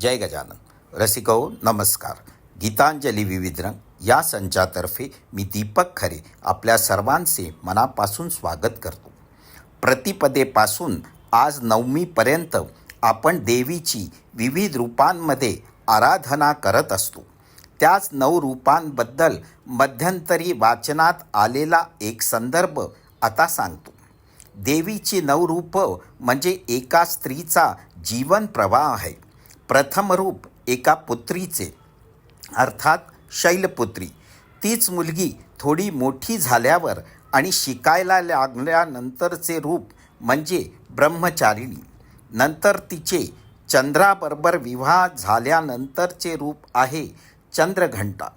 जय गजानन. रसिको नमस्कार. गीतांजली विविध रंग या संचातर्फे मी दीपक खरे आपल्या सर्वांचे मनापासून स्वागत करतो. प्रतिपदेपासून आज नवमीपर्यंत आपण देवीची विविध रूपांमध्ये आराधना करत असतो. त्याच नऊ रूपांबद्दल मध्यंतरी वाचनात आलेला एक संदर्भ आता सांगतो. देवीची नवरूप म्हणजे एका स्त्रीचा जीवन प्रवाह आहे. प्रथम रूप एका पुत्रीचे अर्थात शैलपुत्री. तीच मुलगी थोडी मोठी झाल्यावर आणि शिकायला लागल्यानंतरचे रूप म्हणजे ब्रह्मचारिणी. नंतर तिचे चंद्राबरोबर विवाह झाल्यानंतरचे रूप आहे चंद्रघंटा.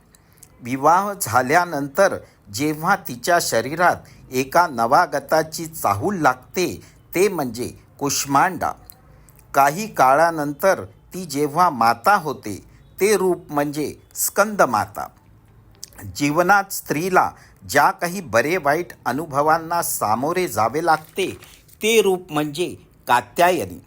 विवाह झाल्यानंतर जेव्हा तिच्या शरीरात एका नवागताची चाहूल लागते ते म्हणजे कुष्मांडा. काही काळानंतर ती जेव्हा माता होते ते रूप म्हणजे स्कंदमाता. जीवनात स्त्रीला ज्या काही बरे वाईट अनुभवांना सामोरे जावे लागते ते रूप म्हणजे कात्यायनी.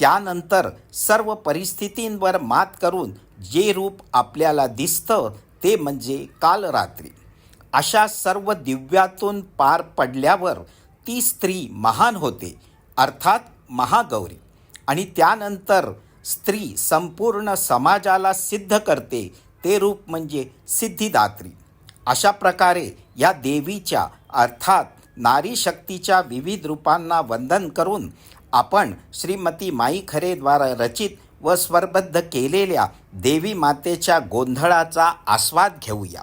त्यानंतर सर्व परिस्थितींवर मात करून जे रूप आपल्याला दिसतं ते म्हणजे कालरात्री. अशा सर्व दिव्यातून पार पडल्यावर ती स्त्री महान होते अर्थात महागौरी. आणि त्यानंतर स्त्री संपूर्ण समाजाला सिद्ध करते ते रूप म्हणजे सिद्धिदात्री. अशा प्रकारे या देवीच्या अर्थात नारी शक्तीच्या विविध रूपांना वंदन करून आपण श्रीमती माई खरेद्वारा रचित व स्वरबद्ध केलेल्या देवी मातेच्या गोंधळाचा आस्वाद घेऊया.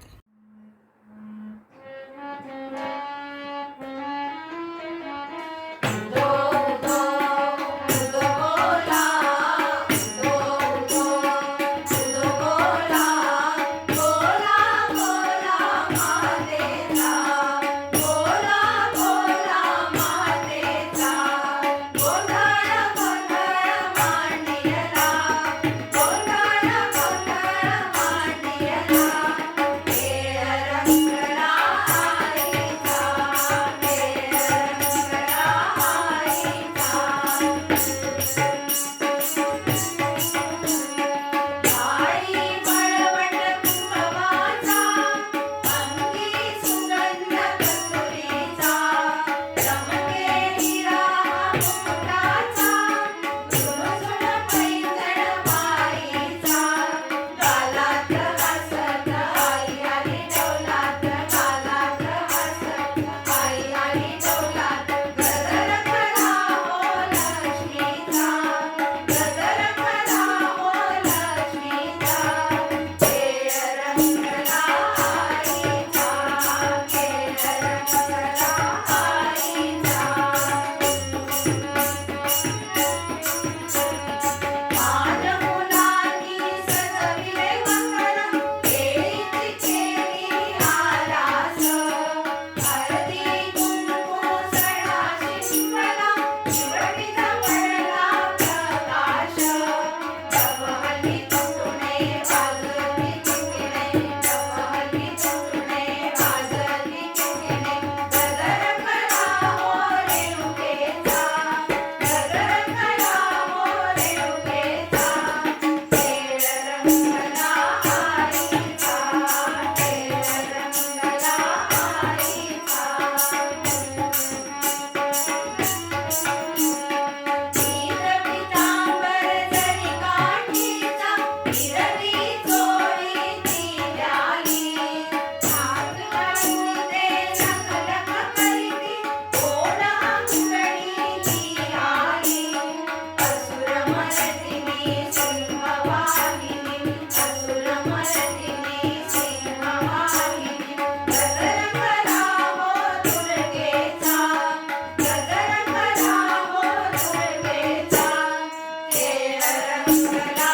Yes.